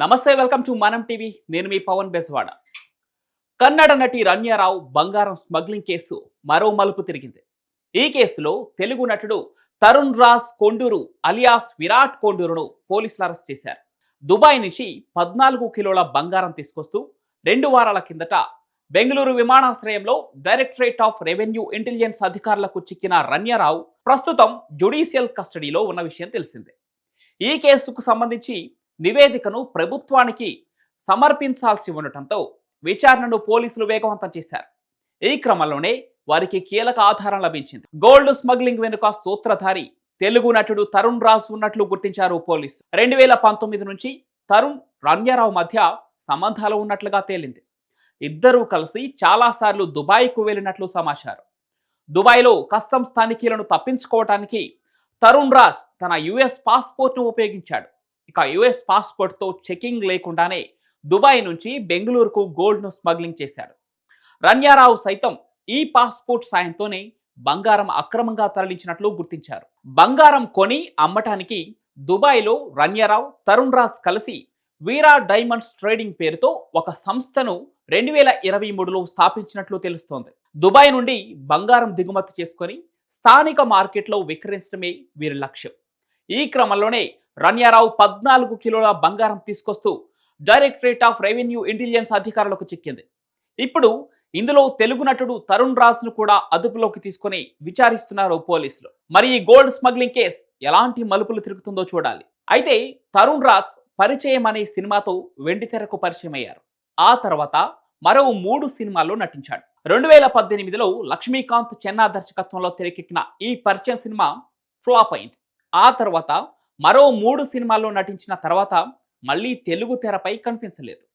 నమస్తే welcome to మనం TV. నేను మీ పవన్ బెజవాడ కన్నడ నటి రమ్యారావు బంగారం స్మగ్లింగ్ కేసు మరో మలుపు తిరిగింది. ఈ కేసులో తెలుగు నటుడు తరుణ్ రాజ్ కొండూరు అలియాస్ విరాట్ కొండూరును పోలీసులు అరెస్ట్ చేశారు. దుబాయ్ నుంచి పద్నాలుగు కిలోల బంగారం తీసుకొస్తూ రెండు వారాల కిందట బెంగళూరు విమానాశ్రయంలో డైరెక్టరేట్ ఆఫ్ రెవెన్యూ ఇంటెలిజెన్స్ అధికారులకు చిక్కిన రమ్యారావు ప్రస్తుతం జ్యుడిషియల్ కస్టడీలో ఉన్న విషయం తెలిసిందే. ఈ కేసుకు సంబంధించి నివేదికను ప్రభుత్వానికి సమర్పించాల్సి ఉండటంతో విచారణను పోలీసులు వేగవంతం చేశారు. ఈ క్రమంలోనే వారికి కీలక ఆధారం లభించింది. గోల్డ్ స్మగ్లింగ్ వెనుక సూత్రధారి తెలుగు నటుడు తరుణ్ రాజ్ ఉన్నట్లు గుర్తించారు పోలీసు. రెండు వేల పంతొమ్మిది నుంచి తరుణ్ రమ్యారావు మధ్య సంబంధాలు ఉన్నట్లుగా తేలింది. ఇద్దరూ కలిసి చాలాసార్లు దుబాయ్కు వెళ్ళినట్లు సమాచారం. దుబాయ్లో కస్టమ్స్ తనిఖీలను తప్పించుకోవటానికి తరుణ్ రాజ్ తన యుఎస్ పాస్పోర్ట్ను ఉపయోగించాడు. ఇక యుఎస్ పాస్పోర్ట్తో చెకింగ్ లేకుండానే దుబాయ్ నుంచి బెంగళూరుకు గోల్డ్ను స్మగ్లింగ్ చేశాడు. రన్యారావు సైతం ఈ పాస్పోర్ట్ సాయంతోనే బంగారం అక్రమంగా తరలించినట్లు గుర్తించారు. బంగారం కొని అమ్మటానికి దుబాయ్లో రన్యారావు తరుణ్ రాజ్ కలిసి వీరా డైమండ్స్ ట్రేడింగ్ పేరుతో ఒక సంస్థను రెండు వేల ఇరవై మూడులో స్థాపించినట్లు తెలుస్తోంది. దుబాయ్ నుండి బంగారం దిగుమతి చేసుకొని స్థానిక మార్కెట్లో విక్రయించడమే వీరి లక్ష్యం. ఈ క్రమంలోనే రన్యారావు పద్నాలుగు కిలోల బంగారం తీసుకొస్తూ డైరెక్టరేట్ ఆఫ్ రెవెన్యూ ఇంటెలిజెన్స్ అధికారులకు చిక్కింది. ఇప్పుడు ఇందులో తెలుగు నటుడు తరుణ్ రాజ్ను కూడా అదుపులోకి తీసుకొని విచారిస్తున్నారు పోలీసులు. మరి ఈ గోల్డ్ స్మగ్లింగ్ కేస్ ఎలాంటి మలుపులు తిరుగుతుందో చూడాలి. అయితే తరుణ్ రాజ్ పరిచయం అనే సినిమాతో వెండితెరకు పరిచయం అయ్యారు. ఆ తర్వాత మరో మూడు సినిమాల్లో నటించాడు. రెండు వేల పద్దెనిమిదిలో లక్ష్మీకాంత్ చెన్నా దర్శకత్వంలో తెరకెక్కిన ఈ పరిచయం సినిమా ఫ్లాప్ అయింది. ఆ తర్వాత మరో మూడు సినిమాల్లో నటించిన తర్వాత మళ్ళీ తెలుగు తెరపై కనిపించలేదు.